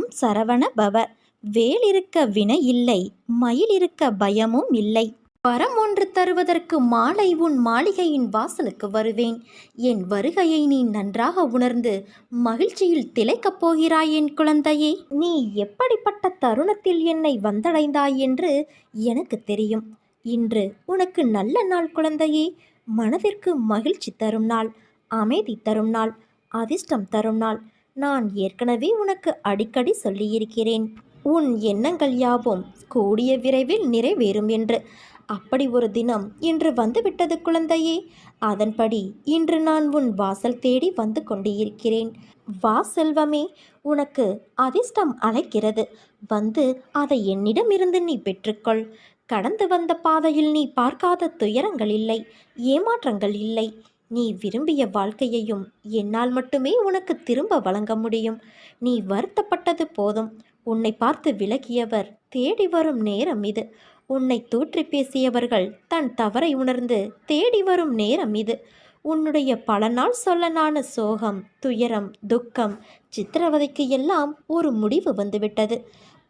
ஓம் சரவண பவ. வேல் இருக்க வினை இல்லை மயில் இருக்க பயமும் இல்லை. வரம் ஒன்று தருவதற்கு மாலை உன் மாளிகையின் வாசலுக்கு வருவேன். என் வருகையை நீ நன்றாக உணர்ந்து மகிழ்ச்சியில் திளைக்கப் போகிறாய் என் குழந்தையே. நீ எப்படிப்பட்ட தருணத்தில் என்னை வந்தடைந்தாய் என்று எனக்கு தெரியும். இன்று உனக்கு நல்ல நாள் குழந்தையே. மனதிற்கு மகிழ்ச்சி தரும் நாள் அமைதி தரும் நாள் அதிர்ஷ்டம் தரும் நாள். நான் ஏற்கனவே உனக்கு அடிக்கடி சொல்லியிருக்கிறேன். உன் எண்ணங்கள் யாவும் கூடிய விரைவில் நிறைவேறும் என்று. அப்படி ஒரு தினம் இன்று வந்துவிட்டது குழந்தையே. அதன்படி இன்று நான் உன் வாசல் தேடி வந்து கொண்டிருக்கிறேன். வா செல்வமே உனக்கு அதிர்ஷ்டம் அழைக்கிறது வந்து அதை என்னிடமிருந்து நீ பெற்றுக்கொள். கடந்து வந்த பாதையில் நீ பார்க்காத துயரங்கள் இல்லை ஏமாற்றங்கள் இல்லை. நீ விரும்பிய வாழ்க்கையையும் என்னால் மட்டுமே உனக்கு திரும்ப வழங்க முடியும். நீ வருத்தப்பட்டது போதும். உன்னை பார்த்து விலகியவர் தேடி வரும் நேரம் இது. உன்னை தூற்றி பேசியவர்கள் தன் தவறை உணர்ந்து தேடி வரும் நேரம் இது. உன்னுடைய பல நாள் சொல்லனான சோகம் துயரம் துக்கம் சித்திரவதைக்கு எல்லாம் ஒரு முடிவு வந்துவிட்டது.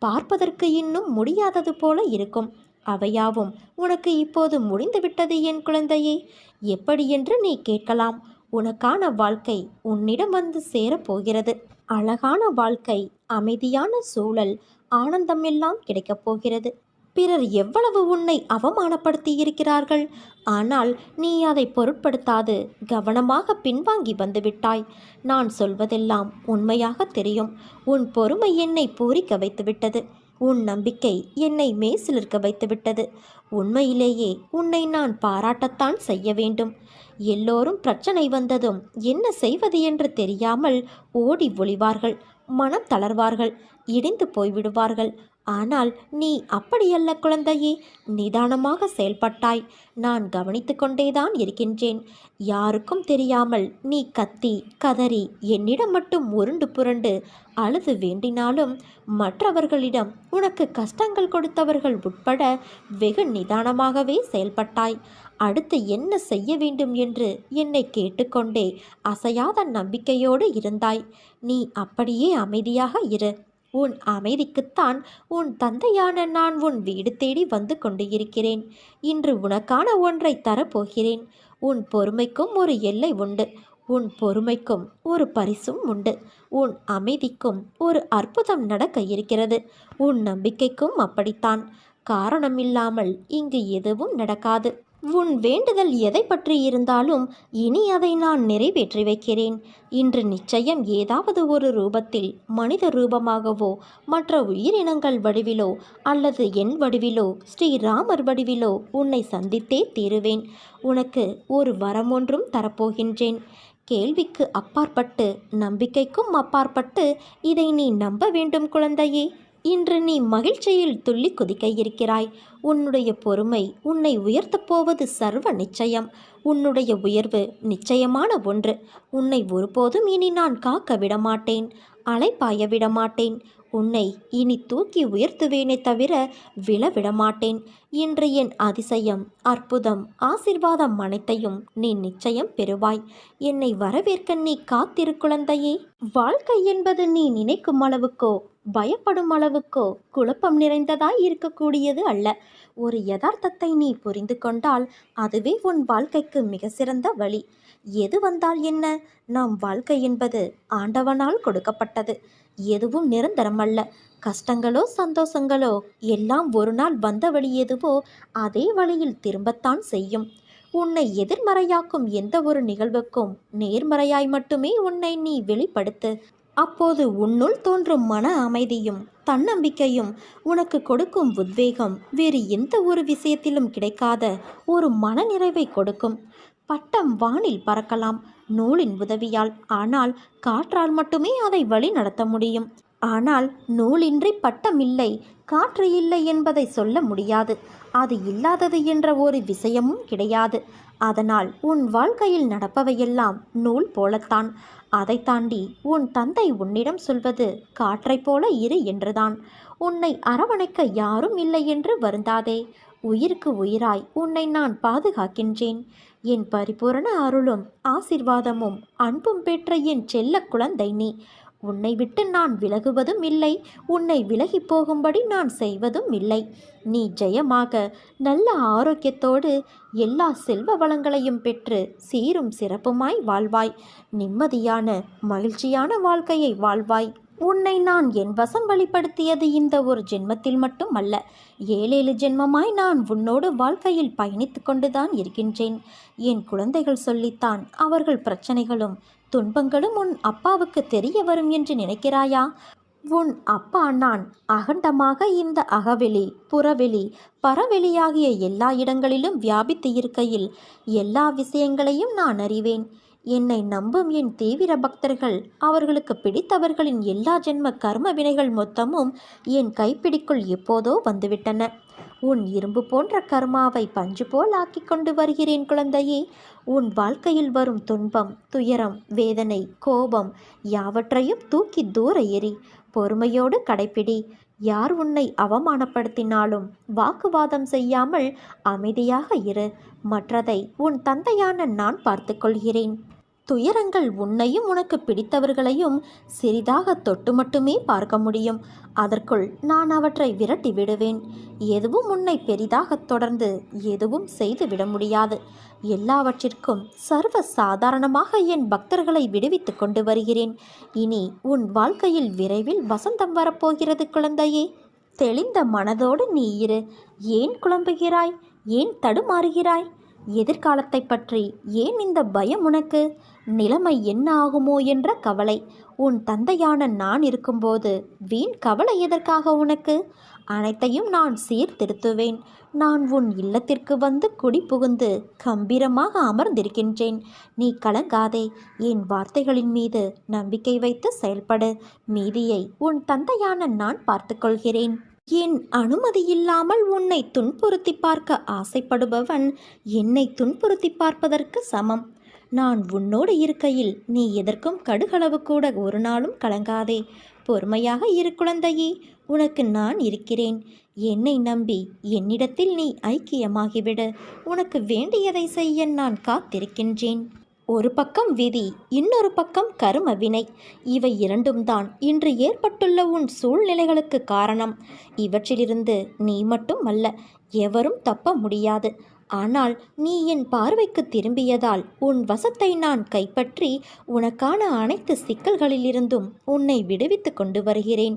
பார்ப்பதற்கு இன்னும் முடியாதது போல இருக்கும். அவையாவும் உனக்கு இப்போது முடிந்துவிட்டது என் குழந்தையே எப்படி என்று நீ கேட்கலாம். உனக்கான வாழ்க்கை உன்னிடம் வந்து சேரப்போகிறது. அழகான வாழ்க்கை அமைதியான சூழல் ஆனந்தம் எல்லாம் கிடைக்கப் போகிறது. பிறர் எவ்வளவு உன்னை அவமானப்படுத்தி இருக்கிறார்கள். ஆனால் நீ அதை பொருட்படுத்தாது கவனமாக பின்வாங்கி வந்துவிட்டாய் நான் சொல்வதெல்லாம் உண்மையாக தெரியும். உன் பொறுமை என்னை பூரிக்க வைத்துவிட்டது. உன் நம்பிக்கை என்னை மேசிலிருக்க வைத்துவிட்டது. உண்மையிலேயே உன்னை நான் பாராட்டத்தான் செய்ய வேண்டும். எல்லோரும் பிரச்சனை வந்ததும் என்ன செய்வது என்று தெரியாமல் ஓடி ஒளிவார்கள். மனம் தளர்வார்கள். இடிந்து போய்விடுவார்கள். ஆனால் நீ அப்படியல்ல குழந்தையே. நிதானமாக செயல்பட்டாய். நான் கவனித்து கொண்டேதான் இருக்கின்றேன். யாருக்கும் தெரியாமல் நீ கத்தி கதறி என்னிடம் மட்டும் உருண்டு புரண்டு அழுது வேண்டினாலும் மற்றவர்களிடம் உனக்கு கஷ்டங்கள் கொடுத்தவர்கள் உட்பட வெகு நிதானமாகவே செயல்பட்டாய். அடுத்து என்ன செய்ய வேண்டும் என்று என்னை கேட்டுக்கொண்டே அசையாத நம்பிக்கையோடு இருந்தாய். நீ அப்படியே அமைதியாக இரு. உன் அமைதிக்குத்தான் உன் தந்தையான நான் உன் வீடு தேடி வந்து கொண்டு இருக்கிறேன் இன்று உனக்கான ஒன்றை தரப்போகிறேன். உன் பொறுமைக்கும் ஒரு எல்லை உண்டு. உன் பொறுமைக்கும் ஒரு பரிசும் உண்டு. உன் அமைதிக்கும் ஒரு அற்புதம் நடக்க இருக்கிறது. உன் நம்பிக்கைக்கும் அப்படித்தான். காரணமில்லாமல் இங்கு எதுவும் நடக்காது. உன் வேண்டுதல் எதை பற்றி இருந்தாலும் இனி அதை நான் நிறைவேற்றி வைக்கிறேன். இன்று நிச்சயம் ஏதாவது ஒரு ரூபத்தில் மனித ரூபமாகவோ மற்ற உயிரினங்கள் வடிவிலோ அல்லது என் வடிவிலோ ஸ்ரீராமர் வடிவிலோ உன்னை சந்தித்தே தீருவேன். உனக்கு ஒரு வரம் ஒன்றும் தரப்போகின்றேன். கேள்விக்கு அப்பாற்பட்டு நம்பிக்கைக்கும் அப்பாற்பட்டு இதை நீ நம்ப வேண்டும் குழந்தையே. இன்று நீ மகிழ்ச்சியில் துள்ளி குதிக்க இருக்கிறாய். உன்னுடைய பொறுமை உன்னை உயர்த்தப் போவது சர்வ நிச்சயம். உன்னுடைய உயர்வு நிச்சயமான ஒன்று. உன்னை ஒருபோதும் இனி நான் காக்க விடமாட்டேன். அலைப்பாய விடமாட்டேன். உன்னை இனி தூக்கி உயர்த்துவேனே தவிர விழ விடமாட்டேன் இன்று என் அதிசயம் அற்புதம் ஆசிர்வாதம் அனைத்தையும் நீ நிச்சயம் பெறுவாய். என்னை வரவேற்க நீ காத்திரு குழந்தையே. வாழ்க்கை என்பது நீ நினைக்கும் அளவுக்கோ பயப்படும் அளவுக்கோ குழப்பம் நிறைந்ததாய் இருக்கக்கூடியது அல்ல. ஒரு யதார்த்தத்தை நீ புரிந்து கொண்டால் அதுவே உன் வாழ்க்கைக்கு மிக சிறந்த வழி. எது வந்தால் என்ன? நம் வாழ்க்கை என்பது ஆண்டவனால் கொடுக்கப்பட்டது. எதுவும் நிரந்தரமல்ல கஷ்டங்களோ சந்தோஷங்களோ எல்லாம் ஒரு நாள் வந்த வழி எதுவோ அதே வழியில் திரும்பத்தான் செய்யும். உன்னை எதிர்மறையாக்கும் எந்த ஒரு நிகழ்வுக்கும் நேர்மறையாய் மட்டுமே உன்னை நீ வெளிப்படுத்து. அப்போது உன்னுள் தோன்றும் மன அமைதியும் தன்னம்பிக்கையும் உனக்கு கொடுக்கும் உத்வேகம் வேறு எந்த ஒரு விஷயத்திலும் கிடைக்காத ஒரு மனநிறைவை கொடுக்கும். பட்டம் வானில் பறக்கலாம் நூலின் உதவியால் ஆனால் காற்றால் மட்டுமே அதை வழி நடத்த முடியும். ஆனால் நூலின்றி பட்டம் இல்லை காற்று இல்லை என்பதை சொல்ல முடியாது. அது இல்லாதது என்ற ஒரு விஷயமும் கிடையாது. அதனால் உன் வாழ்க்கையில் நடப்பவையெல்லாம் நூல் போலத்தான். அதை தாண்டி உன் தந்தை உன்னிடம் சொல்வது காற்றைப் போல இரு என்றுதான். உன்னை அரவணைக்க யாரும் இல்லை என்று வருந்தாதே. உயிருக்கு உயிராய் உன்னை நான் பாதுகாக்கின்றேன். என் பரிபூரண அருளும் ஆசிர்வாதமும் அன்பும் பெற்ற என் செல்ல குழந்தை நீ. உன்னை விட்டு நான் விலகுவதும் இல்லை. உன்னை விலகி போகும்படி நான் செய்வதும் இல்லை. நீ ஜெயமாக நல்ல ஆரோக்கியத்தோடு எல்லா செல்வ வளங்களையும் பெற்று சீரும் சிறப்புமாய் வாழ்வாய். நிம்மதியான மகிழ்ச்சியான வாழ்க்கையை வாழ்வாய். உன்னை நான் என் வசம் வழிப்படுத்தியது இந்த ஒரு ஜென்மத்தில் மட்டும் அல்ல ஏழேழு ஜென்மமாய் நான் உன்னோடு வாழ்க்கையில் பயணித்து கொண்டுதான் இருக்கின்றேன். என் குழந்தைகள் சொல்லித்தான் அவர்கள் பிரச்சனைகளும் துன்பங்களும் உன் அப்பாவுக்கு தெரிய வரும் என்று நினைக்கிறாயா? உன் அப்பா நான் அகண்டமாக இந்த அகவெளி புறவெளி பரவெளியாகிய எல்லா இடங்களிலும் வியாபித்து இருக்கையில் எல்லா விஷயங்களையும் நான் அறிவேன். என்னை நம்பும் என் தீவிர பக்தர்கள். அவர்களுக்கு பிடித்தவர்களின் எல்லா ஜென்ம கர்ம வினைகள் மொத்தமும் என் கைப்பிடிக்குள் எப்போதோ வந்துவிட்டன. உன் இரும்பு போன்ற கர்மாவை பஞ்சு போல் ஆக்கி கொண்டு வருகிறேன் குழந்தையே. உன் வாழ்க்கையில் வரும் துன்பம் துயரம் வேதனை கோபம் யாவற்றையும் தூக்கி தூர எறி பொறுமையோடு கடைப்பிடி. யார் உன்னை அவமானப்படுத்தினாலும் வாக்குவாதம் செய்யாமல் அமைதியாக இரு. மற்றதை உன் தந்தையான நான் பார்த்துக்கொள்கிறேன். துயரங்கள் உன்னையும் உனக்கு பிடித்தவர்களையும் சிறிதாக தொட்டு மட்டுமே பார்க்க முடியும். அதற்குள் நான் அவற்றை விரட்டி விடுவேன். எதுவும் உன்னை பெரிதாக தொடர்ந்து எதுவும் செய்து விட முடியாது. எல்லாவற்றிற்கும் சர்வ சாதாரணமாக என் பக்தர்களை விடுவித்து கொண்டு வருகிறேன். இனி உன் வாழ்க்கையில் விரைவில் வசந்தம் வரப்போகிறது குழந்தையே. தெளிந்த மனதோடு நீ இரு. ஏன் குழம்புகிறாய்? ஏன் தடுமாறுகிறாய்? எதிர்காலத்தை பற்றி ஏன் இந்த பயம் உனக்கு? நிலைமை என்ன ஆகுமோ என்ற கவலை. உன் தந்தையான நான் இருக்கும்போது வீண் கவலை எதற்காக உனக்கு? அனைத்தையும் நான் சீர்திருத்துவேன். நான் உன் இல்லத்திற்கு வந்து குடி புகுந்து கம்பீரமாக அமர்ந்திருக்கின்றேன். நீ கலங்காதே. என் வார்த்தைகளின் மீது நம்பிக்கை வைத்து செயல்படு. மீதியை உன் தந்தையான நான் பார்த்துக்கொள்கிறேன். என் அனுமதி இல்லாமல் உன்னை துன்புறுத்தி பார்க்க ஆசைப்படுபவன் என்னை துன்புறுத்தி பார்ப்பதற்கு சமம். நான் உன்னோடு இருக்கையில் நீ எதற்கும் கடுகளவு கூட ஒரு நாளும் கலங்காதே. பொறுமையாக இரு குழந்தையே உனக்கு நான் இருக்கிறேன். என்னை நம்பி என்னிடத்தில் நீ ஐக்கியமாகிவிடு. உனக்கு வேண்டியதை செய்ய நான் காத்திருக்கின்றேன். ஒரு பக்கம் விதி இன்னொரு பக்கம் கரும வினை. இவை இரண்டும் தான் இன்று ஏற்பட்டுள்ள உன் சூழ்நிலைகளுக்கு காரணம். இவற்றிலிருந்து நீ மட்டும் அல்ல எவரும் தப்ப முடியாது. ஆனால் நீ என் பார்வைக்கு திரும்பியதால் உன் வசத்தை நான் கைப்பற்றி உனக்கான அனைத்து சிக்கல்களிலிருந்தும் உன்னை விடுவித்து கொண்டு வருகிறேன்.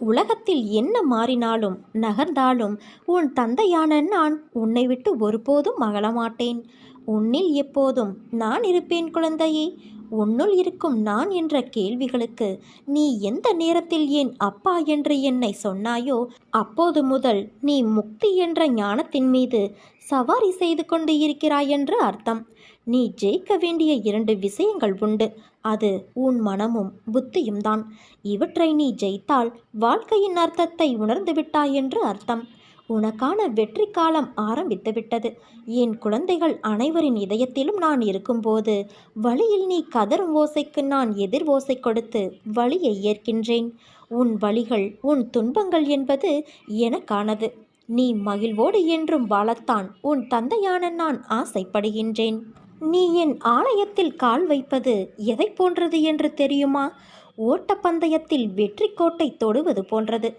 உலகத்தில் என்ன மாறினாலும் நகர்ந்தாலும் உன் தந்தையான நான் உன்னை விட்டு ஒருபோதும் அகலமாட்டேன். உன்னில் எப்போதும் நான் இருப்பேன் குழந்தையே. உன்னுள் இருக்கும் நான் என்ற கேள்விகளுக்கு நீ எந்த நேரத்தில் என் அப்பா என்று என்னை சொன்னாயோ அப்போது முதல் நீ முக்தி என்ற ஞானத்தின் மீது சவாரி செய்து கொண்டு இருக்கிறாய் என்று அர்த்தம். நீ ஜெயிக்க வேண்டிய இரண்டு விஷயங்கள் உண்டு. அது உன் மனமும் புத்தியும் தான். இவற்றை நீ ஜெயித்தால் வாழ்க்கையின் அர்த்தத்தை உணர்ந்து விட்டாய் என்று அர்த்தம். உனக்கான வெற்றி காலம் ஆரம்பித்துவிட்டது என் குழந்தைகள் அனைவரின் இதயத்திலும் நான் இருக்கும்போது வழியில் நீ கதரும் ஓசைக்கு நான் எதிர் ஓசை கொடுத்து வழியை ஏற்கின்றேன். உன் வழிகள் உன் துன்பங்கள் என்பது எனக்கானது. நீ மகிழ்வோடு என்றும் வாழத்தான் உன் தந்தையான நான் ஆசைப்படுகின்றேன். நீ என் ஆலயத்தில் கால் வைப்பது எதை போன்றது என்று தெரியுமா? ஓட்டப்பந்தயத்தில் வெற்றி கோட்டை தொடுவது போன்றது.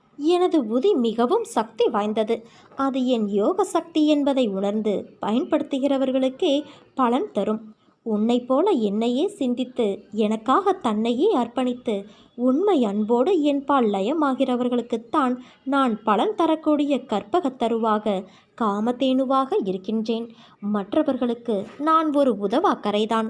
எனது உதி மிகவும் சக்தி வாய்ந்தது. அது என் யோக சக்தி என்பதை உணர்ந்து பயன்படுத்துகிறவர்களுக்கே பலன் தரும். உன்னை போல என்னையே சிந்தித்து எனக்காக தன்னையே அர்ப்பணித்து உண்மை அன்போடு என்பால் லயமாகிறவர்களுக்குத்தான் நான் பலன் தரக்கூடிய கற்பகத் தருவாக காமதேனுவாக இருக்கின்றேன். மற்றவர்களுக்கு நான் ஒரு உதவாக்கரைதான்.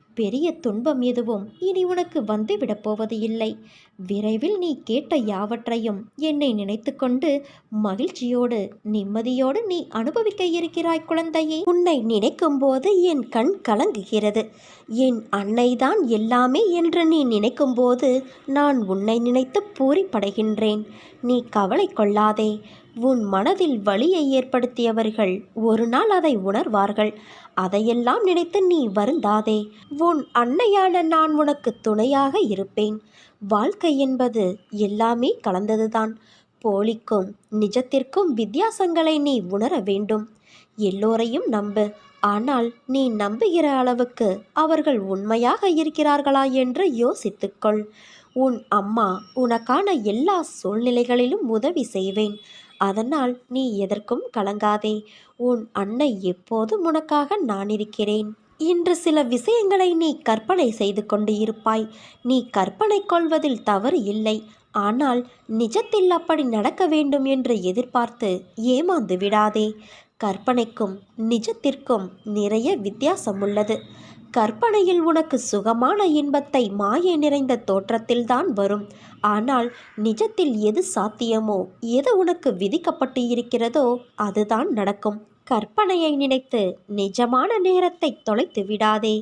பெரிய துன்பம் எதுவும் இனி உனக்கு வந்து விடப்போவது இல்லை. விரைவில் நீ கேட்ட யாவற்றையும் என்னை நினைத்து கொண்டு மகிழ்ச்சியோடு நிம்மதியோடு நீ அனுபவிக்க இருக்கிறாய் குழந்தையே. உன்னை நினைக்கும் போது என் கண் கலங்குகிறது. என் அன்னைதான் எல்லாமே என்று நீ நினைக்கும் போது நான் உன்னை நினைத்து பூரிப்படைகின்றேன். நீ கவலை கொள்ளாதே. உன் மனதில் வலியை ஏற்படுத்தியவர்கள் ஒரு நாள் அதை உணர்வார்கள். அதையெல்லாம் நினைத்து நீ வருந்தாதே. உன் அன்னையான நான் உனக்கு துணையாக இருப்பேன். வாழ்க்கை என்பது எல்லாமே கலந்ததுதான். போலிக்கும் நிஜத்திற்கும் வித்தியாசங்களை நீ உணர வேண்டும். எல்லோரையும் நம்பு. ஆனால் நீ நம்புகிற அளவுக்கு அவர்கள் உண்மையாக இருக்கிறார்களா என்று யோசித்துக்கொள். உன் அம்மா உனக்கான எல்லா சூழ்நிலைகளிலும் உதவி செய்வேன். அதனால் நீ எதற்கும் கலங்காதே. உன் அன்னை எப்போதும் உனக்காக நான் இருக்கிறேன் இன்று சில விஷயங்களை நீ கற்பனை செய்து கொண்டு இருப்பாய். நீ கற்பனை கொள்வதில் தவறு இல்லை. ஆனால் நிஜத்தில் அப்படி நடக்க வேண்டும் என்று எதிர்பார்த்து ஏமாந்து விடாதே. கற்பனைக்கும் நிஜத்திற்கும் நிறைய வித்தியாசம் உள்ளது. கற்பனையில் உனக்கு சுகமான இன்பத்தை மாயை நிறைந்த தோற்றத்தில்தான் வரும். ஆனால் நிஜத்தில் எது சாத்தியமோ எது உனக்கு விதிக்கப்பட்டு இருக்கிறதோ அதுதான் நடக்கும். கற்பனையை நினைத்து நிஜமான நேரத்தை தொலைத்து விடாதே.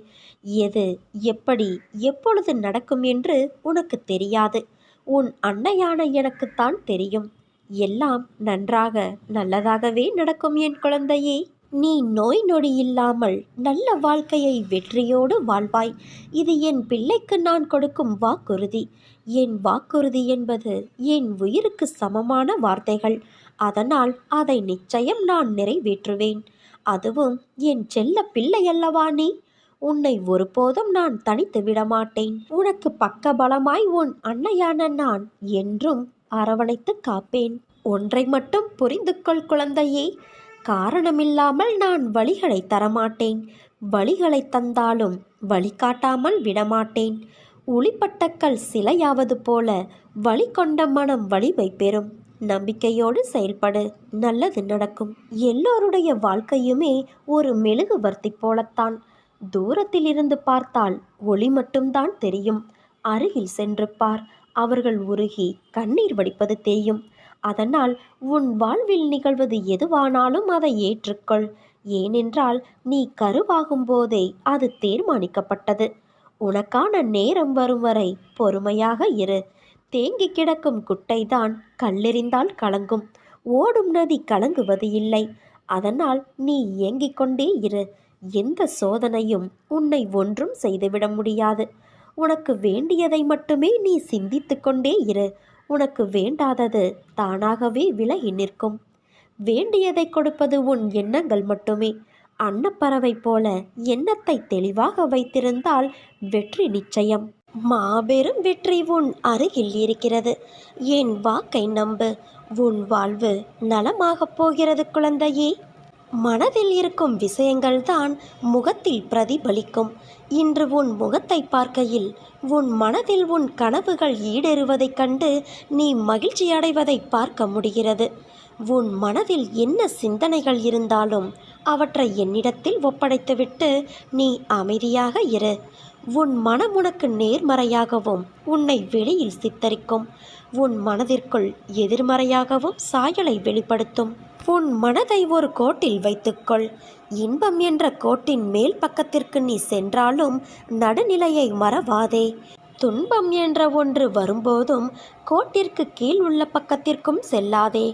எது எப்படி எப்பொழுது நடக்கும் என்று உனக்கு தெரியாது. உன் அன்னையான எனக்குத்தான் தெரியும். எல்லாம் நன்றாக நல்லதாகவே நடக்கும் என் குழந்தையே. நீ நோய் நொடி இல்லாமல் நல்ல வாழ்க்கையை வெற்றியோடு வாழ்வாய். இது என் பிள்ளைக்கு நான் கொடுக்கும் வாக்குறுதி. என் வாக்குறுதி என்பது என் உயிருக்கு சமமான வார்த்தைகள். அதனால் அதை நிச்சயம் நான் நிறைவேற்றுவேன். அதுவும் என் செல்ல பிள்ளை அல்லவா நீ? உன்னை ஒருபோதும் நான் தனித்து விடமாட்டேன் உனக்கு பக்கபலமாய் உன் அன்னையான நான் என்றும் அரவணைத்து காப்பேன். ஒன்றை மட்டும் புரிந்து கொள் குழந்தையே. காரணமில்லாமல் நான் வழிகளை தரமாட்டேன். வழிகளை தந்தாலும் வழிகாட்டாமல் விடமாட்டேன். உளிப்பட்டக்கல் சிலையாவது போல வழி கொண்ட மனம் வலிமை பெறும். நம்பிக்கையோடு செயல்படு. நல்லது நடக்கும். எல்லோருடைய வாழ்க்கையுமே ஒரு மெழுகுவர்த்தி போலத்தான். தூரத்தில் இருந்து பார்த்தால் ஒளி மட்டும்தான் தெரியும். அருகில் சென்று பார். அவர்கள் உருகி கண்ணீர் வடிப்பது தெரியும். அதனால் உன் வாழ்வில் நிகழ்வது எதுவானாலும் அதை ஏற்றுக்கொள். ஏனென்றால் நீ கருவாகும் போதே அது தீர்மானிக்கப்பட்டது. உனக்கான நேரம் வரும் வரை பொறுமையாக இரு. தேங்கி கிடக்கும் குட்டைதான் கல்லெறிந்தால் கலங்கும். ஓடும் நதி கலங்குவது இல்லை. அதனால் நீ ஏங்கிக் கொண்டே இரு. எந்த சோதனையும் உன்னை ஒன்றும் செய்துவிட முடியாது. உனக்கு வேண்டியதை மட்டுமே நீ சிந்தித்து கொண்டே இரு. உனக்கு வேண்டாதது தானாகவே விலகி நிற்கும். வேண்டியதை கொடுப்பது உன் எண்ணங்கள் மட்டுமே. அன்னப்பறவை போல எண்ணத்தை தெளிவாக வைத்திருந்தால் வெற்றி நிச்சயம். மாபெரும் வெற்றி உன் அருகில் இருக்கிறது. என் வாக்கை நம்பு. உன் வாழ்வு நலமாகப் போகிறது குழந்தையே. மனதில் இருக்கும் விஷயங்கள்தான் முகத்தில் பிரதிபலிக்கும். இன்று உன் முகத்தை பார்க்கையில் உன் மனதில் உன் கனவுகள் ஈடேறுவதைக் கண்டு நீ மகிழ்ச்சி அடைவதை பார்க்க முடிகிறது. உன் மனதில் என்ன சிந்தனைகள் இருந்தாலும் அவற்றை என்னிடத்தில் ஒப்படைத்துவிட்டு நீ அமைதியாக இரு. உன் மனம் உனக்கு நேர்மறையாகவும் உன்னை வெளியில் சித்தரிக்கும். உன் மனதிற்குள் எதிர்மறையாகவும் சாயலை வெளிப்படுத்தும். உன் மனதை ஒரு கோட்டில் வைத்துக்கொள். இன்பம் என்ற கோட்டின் மேல் பக்கத்திற்கு நீ சென்றாலும் நடுநிலையை மறவாதே. துன்பம் என்ற ஒன்று வரும்போதும் கோட்டிற்கு கீழ் உள்ள பக்கத்திற்கும் செல்லாதே.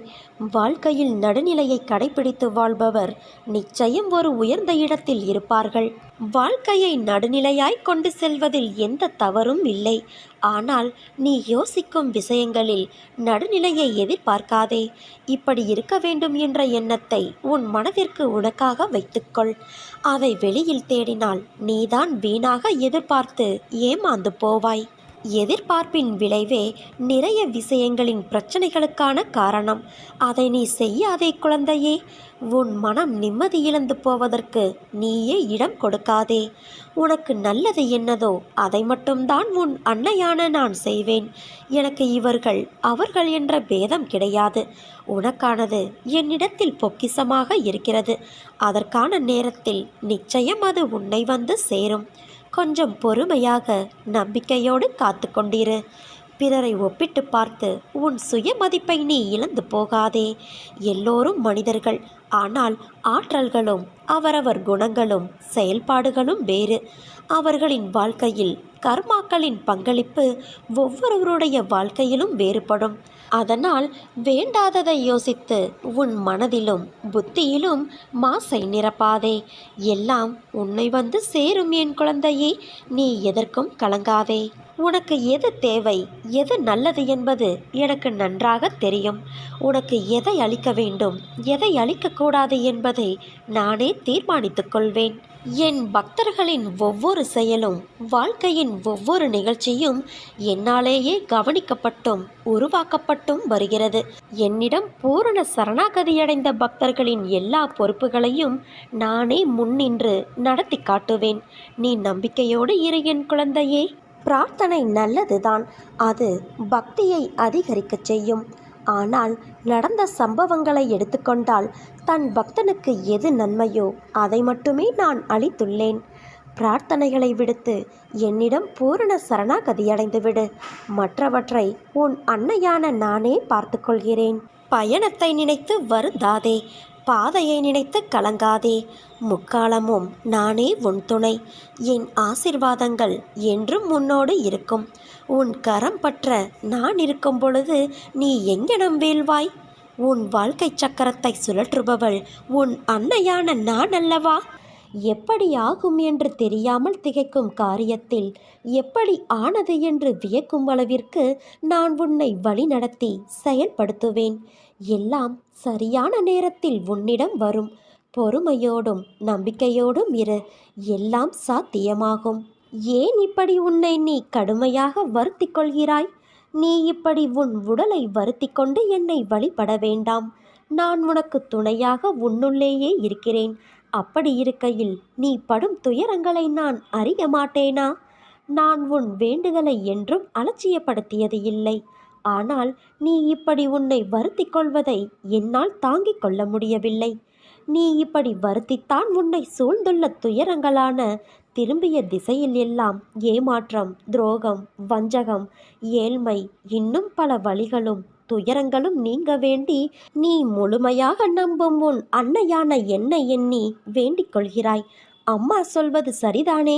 வாழ்க்கையில் நடுநிலையை கடைபிடித்து வாழ்பவர் நிச்சயம் ஒரு உயர்ந்த இடத்தில் இருப்பார்கள். வாழ்க்கையை நடுநிலையாய் கொண்டு செல்வதில் எந்த தவறும் இல்லை. ஆனால் நீ யோசிக்கும் விஷயங்களில் நடுநிலையை எதிர்பார்க்காதே. இப்படி இருக்க வேண்டும் என்ற எண்ணத்தை உன் மனதிற்கு உனக்காக வைத்துக்கொள். அதை வெளியில் தேடினால் நீதான் வீணாக எதிர்பார்த்து ஏமாந்து போவாய். எதிர்பார்ப்பின் விளைவே நிறைய விஷயங்களின் பிரச்சனைகளுக்கான காரணம். அதை நீ செய்யாதே குழந்தையே. உன் மனம் நிம்மதி இழந்து போவதற்கு நீயே இடம் கொடுக்காதே. உனக்கு நல்லது என்னதோ அதை மட்டும்தான் உன் அன்னையான நான் செய்வேன். எனக்கு இவர்கள் அவர்கள் என்ற பேதம் கிடையாது. உனக்கானது என்னிடத்தில் பொக்கிசமாக இருக்கிறது. அதற்கான நேரத்தில் நிச்சயம் அது உன்னை வந்து சேரும். கொஞ்சம் பொறுமையாக நம்பிக்கையோடு காத்து கொண்டிரு. பிறரை ஒப்பிட்டு பார்த்து உன் சுயமதிப்பை நீ இழந்து போகாதே. எல்லோரும் மனிதர்கள். ஆனால் ஆற்றல்களும் அவரவர் குணங்களும் செயல்பாடுகளும் வேறு. அவர்களின் வாழ்க்கையில் கர்மாக்களின் பங்களிப்பு ஒவ்வொருவருடைய வாழ்க்கையிலும் வேறுபடும். அதனால் வேண்டாததை யோசித்து உன் மனதிலும் புத்தியிலும் மாசை நிரப்பாதே. எல்லாம் உன்னை வந்து சேரும் என் குழந்தையே நீ எதற்கும் கலங்காதே. உனக்கு எது தேவை எது நல்லது என்பது எனக்கு நன்றாக தெரியும். உனக்கு எதை அளிக்க வேண்டும் எதை அளிக்கக்கூடாது என்பதை நானே தீர்மானித்துக் கொள்வேன். என் பக்தர்களின் ஒவ்வொரு செயலும் வாழ்க்கையின் ஒவ்வொரு நிகழ்ச்சியும் என்னாலேயே கவனிக்கப்பட்டும் உருவாக்கப்பட்டும் வருகிறது. என்னிடம் பூரண சரணாகதியடைந்த பக்தர்களின் எல்லா பொறுப்புகளையும் நானே முன்னின்று நடத்தி காட்டுவேன். நீ நம்பிக்கையோடு இரு என் குழந்தையே. பிரார்த்தனை நல்லதுதான். அது பக்தியை அதிகரிக்கச் செய்யும். ஆனால் நடந்த சம்பவங்களை எடுத்துக்கொண்டால் தன் பக்தனுக்கு எது நன்மையோ அதை மட்டுமே நான் அளித்துள்ளேன். பிரார்த்தனைகளை விடுத்து என்னிடம் பூரண சரணாகதியடைந்து விடு மற்றவற்றை உன் அன்னையான நானே பார்த்துக்கொள்கிறேன். பயணத்தை நினைத்து வருந்தாதே. பாதையை நினைத்து கலங்காதே. முக்காலமும் நானே உன் துணை. என் ஆசிர்வாதங்கள் என்றும் உன்னோடு இருக்கும். உன் கரம் பற்ற நான் இருக்கும் பொழுது நீ எங்கனம் வேள்வாய் உன் வாழ்க்கை சக்கரத்தை சுழற்றுபவள் உன் அன்னையான நான் அல்லவா? எப்படி ஆகும் என்று தெரியாமல் திகைக்கும் காரியத்தில் எப்படி ஆனது என்று வியக்கும் அளவிற்கு நான் உன்னை வழிநடத்தி செயல்படுத்துவேன். எல்லாம் சரியான நேரத்தில் உன்னிடம் வரும். பொறுமையோடும் நம்பிக்கையோடும் இரு. எல்லாம் சாத்தியமாகும். ஏன் இப்படி உன்னை நீ கடுமையாக வருத்தி கொள்கிறாய்? நீ இப்படி உன் உடலை வருத்தி கொண்டு என்னை வழிபட வேண்டாம். நான் உனக்கு துணையாக உன்னுள்ளேயே இருக்கிறேன். அப்படி இருக்கையில் நீ படும் துயரங்களை நான் அறிய மாட்டேனா? நான் உன் வேண்டுதலை என்றும் அலட்சியப்படுத்தியது இல்லை. ஆனால் நீ இப்படி உன்னை வருத்திக் கொள்வதை என்னால் தாங்கிக் கொள்ள முடியவில்லை. நீ இப்படி வருத்தித்தான் உன்னை சூழ்ந்துள்ள துயரங்களான திரும்பிய திசையில் எல்லாம் ஏமாற்றம் துரோகம் வஞ்சகம் ஏழ்மை இன்னும் பல வழிகளும் துயரங்களும் நீங்க வேண்டி நீ முழுமையாக நம்பும் உன் அன்னையான என்னை எண்ணி வேண்டிக் கொள்கிறாய். அம்மா சொல்வது சரிதானே?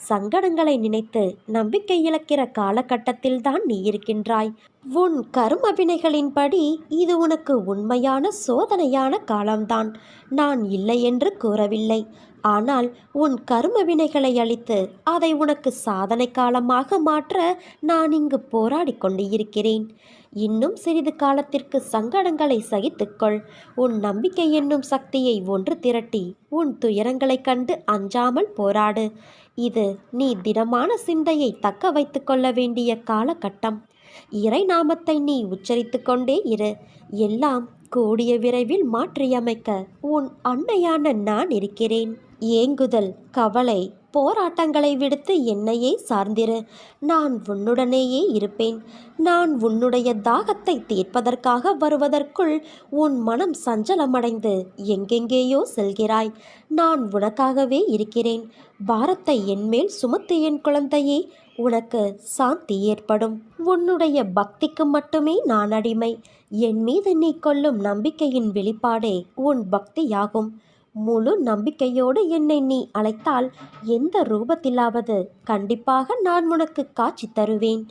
சங்கடங்களை நினைத்து நம்பிக்கை இழக்கிற காலகட்டத்தில்தான் நீ இருக்கின்றாய். உன் கரும வினைகளின்படி இது உனக்கு உண்மையான சோதனையான காலம்தான். நான் இல்லை என்று கூறவில்லை. ஆனால் உன் கரும வினைகளை அளித்து அதை உனக்கு சாதனை காலமாக மாற்ற நான் இங்கு போராடி கொண்டு இருக்கிறேன் இன்னும் சிறிது காலத்திற்கு சங்கடங்களை சகித்துக்கொள் உன் நம்பிக்கை என்னும் சக்தியை ஒன்று திரட்டி உன் துயரங்களைக் கண்டு அஞ்சாமல் போராடு. இது நீ திடமான சிந்தையை தக்க வைத்து கொள்ள வேண்டிய காலகட்டம். இறை நாமத்தை நீ உச்சரித்து கொண்டே இரு. எல்லாம் கூடிய விரைவில் மாற்றியமைக்க உன் அன்னையான நான் இருக்கிறேன். ஏங்குதல் கவலை போராட்டங்களை விடுத்து என்னையே சார்ந்திரு. நான் உன்னுடனேயே இருப்பேன். நான் உன்னுடைய தாகத்தை தீர்ப்பதற்காக வருவதற்குள் உன் மனம் சஞ்சலமடைந்து எங்கெங்கேயோ செல்கிறாய். நான் உனக்காகவே இருக்கிறேன். பாரத்தை என்மேல் சுமத்து என் குழந்தையே உனக்கு சாந்தி ஏற்படும். உன்னுடைய பக்திக்கு மட்டுமே நான் அடிமை. என் மீது நீ கொள்ளும் நம்பிக்கையின் வெளிப்பாடே உன் பக்தியாகும். முழு நம்பிக்கையோடு என்னை நீ அழைத்தால் எந்த ரூபத்திலாவது கண்டிப்பாக நான் உனக்கு காட்சி தருவேன்.